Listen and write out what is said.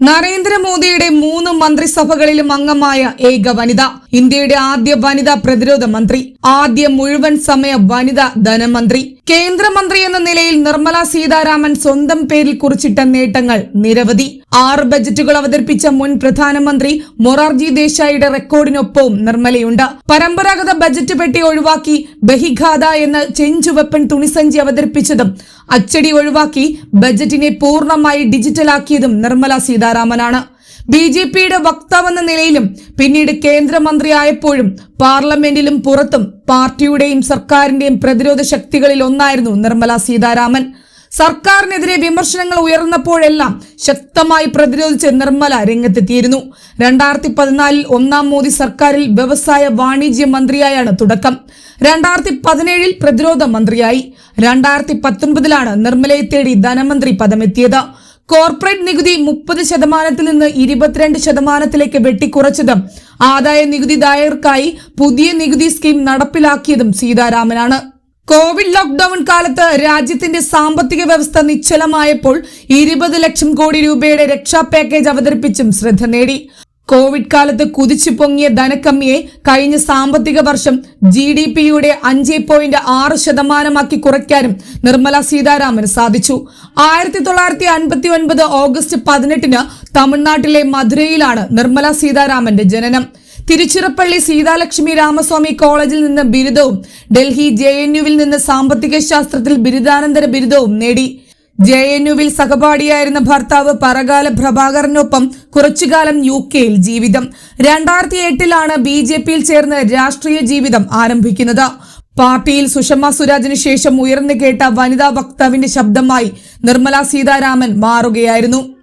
നരേന്ദ്രമോദിയുടെ മൂന്ന് മന്ത്രിസഭകളിലും അംഗമായ ഏക വനിത. ഇന്ത്യയുടെ ആദ്യ വനിതാ പ്രതിരോധ മന്ത്രി ആദ്യ മുഴുവൻ സമയ വനിതാ ധനമന്ത്രി. കേന്ദ്രമന്ത്രി എന്ന നിലയിൽ നിർമ്മല സീതാരാമൻ സ്വന്തം പേരിൽ കുറിച്ചിട്ട നേട്ടങ്ങൾ നിരവധി. ആറ് ബജറ്റുകൾ അവതരിപ്പിച്ച മുൻ പ്രധാനമന്ത്രി മൊറാർജി ദേശായിയുടെ റെക്കോർഡിനൊപ്പവും നിർമ്മലയുണ്ട്. പരമ്പരാഗത ബജറ്റ് പെട്ടി ഒഴിവാക്കി ബഹിഖാദ എന്ന ചെഞ്ചുവെപ്പൻ തുണിസഞ്ചി അവതരിപ്പിച്ചതും അച്ചടി ഒഴിവാക്കി ബജറ്റിനെ പൂർണമായി ഡിജിറ്റലാക്കിയതും നിർമ്മല സീതാരാമനാണ്. ബി ജെ പിയുടെ വക്താവെന്ന നിലയിലും പിന്നീട് കേന്ദ്രമന്ത്രിയായപ്പോഴും പാർലമെന്റിലും പുറത്തും പാർട്ടിയുടെയും സർക്കാരിന്റെയും പ്രതിരോധ ശക്തികളിൽ ഒന്നായിരുന്നു നിർമ്മല സീതാരാമൻ. സർക്കാരിനെതിരെ വിമർശനങ്ങൾ ഉയർന്നപ്പോഴെല്ലാം ശക്തമായി പ്രതിരോധിച്ച് നിർമ്മല രംഗത്തെത്തിയിരുന്നു. രണ്ടായിരത്തി പതിനാലിൽ ഒന്നാം മോദി സർക്കാരിൽ വ്യവസായ വാണിജ്യ മന്ത്രിയായാണ് തുടക്കം. രണ്ടായിരത്തി പതിനേഴിൽ പ്രതിരോധ മന്ത്രിയായി. രണ്ടായിരത്തി പത്തൊൻപതിലാണ് നിർമ്മലയെ തേടി ധനമന്ത്രി പദമെത്തിയത്. കോർപ്പറേറ്റ് നികുതി മുപ്പത് ശതമാനത്തിൽ നിന്ന് ഇരുപത്തിരണ്ട് ശതമാനത്തിലേക്ക് വെട്ടിക്കുറച്ചതും ആദായ നികുതിദായകർക്കായി പുതിയ നികുതി സ്കീം നടപ്പിലാക്കിയതും സീതാരാമനാണ്. കോവിഡ് ലോക്ക്ഡൌൺ കാലത്ത് രാജ്യത്തിന്റെ സാമ്പത്തിക വ്യവസ്ഥ നിശ്ചലമായപ്പോൾ ഇരുപത് ലക്ഷം കോടി രൂപയുടെ രക്ഷാ പാക്കേജ് അവതരിപ്പിച്ചും ശ്രദ്ധ നേടി. കോവിഡ് കാലത്ത് കുതിച്ചു പൊങ്ങിയ ധനക്കമ്മിയെ കഴിഞ്ഞ സാമ്പത്തിക വർഷം ജി ഡി പിയുടെ അഞ്ച് പോയിന്റ് ആറ് ശതമാനമാക്കി കുറയ്ക്കാനും നിർമ്മല സീതാരാമന് സാധിച്ചു. ആയിരത്തി തൊള്ളായിരത്തി അൻപത്തി ഒൻപത് ഓഗസ്റ്റ് പതിനെട്ടിന് തമിഴ്നാട്ടിലെ മധുരയിലാണ് നിർമ്മല സീതാരാമന്റെ ജനനം. തിരുച്ചിറപ്പള്ളി സീതാലക്ഷ്മി രാമസ്വാമി കോളേജിൽ നിന്ന് ബിരുദവും ഡൽഹി ജെ നിന്ന് സാമ്പത്തിക ശാസ്ത്രത്തിൽ ബിരുദാനന്തര ബിരുദവും നേടി. ജെ എൻ യുവിൽ സഹപാഠിയായിരുന്ന ഭർത്താവ് പറകാല പ്രഭാകരനൊപ്പം കുറച്ചുകാലം യു കെയിൽ ജീവിതം. രണ്ടായിരത്തി എട്ടിലാണ് ബി ജെ പിയിൽ ചേർന്ന് രാഷ്ട്രീയ ജീവിതം ആരംഭിക്കുന്നത്. പാർട്ടിയിൽ സുഷമ സ്വരാജിന് ശേഷം ഉയർന്നു കേട്ട വനിതാ വക്താവിന്റെ ശബ്ദമായി നിർമ്മല സീതാരാമൻ മാറുകയായിരുന്നു.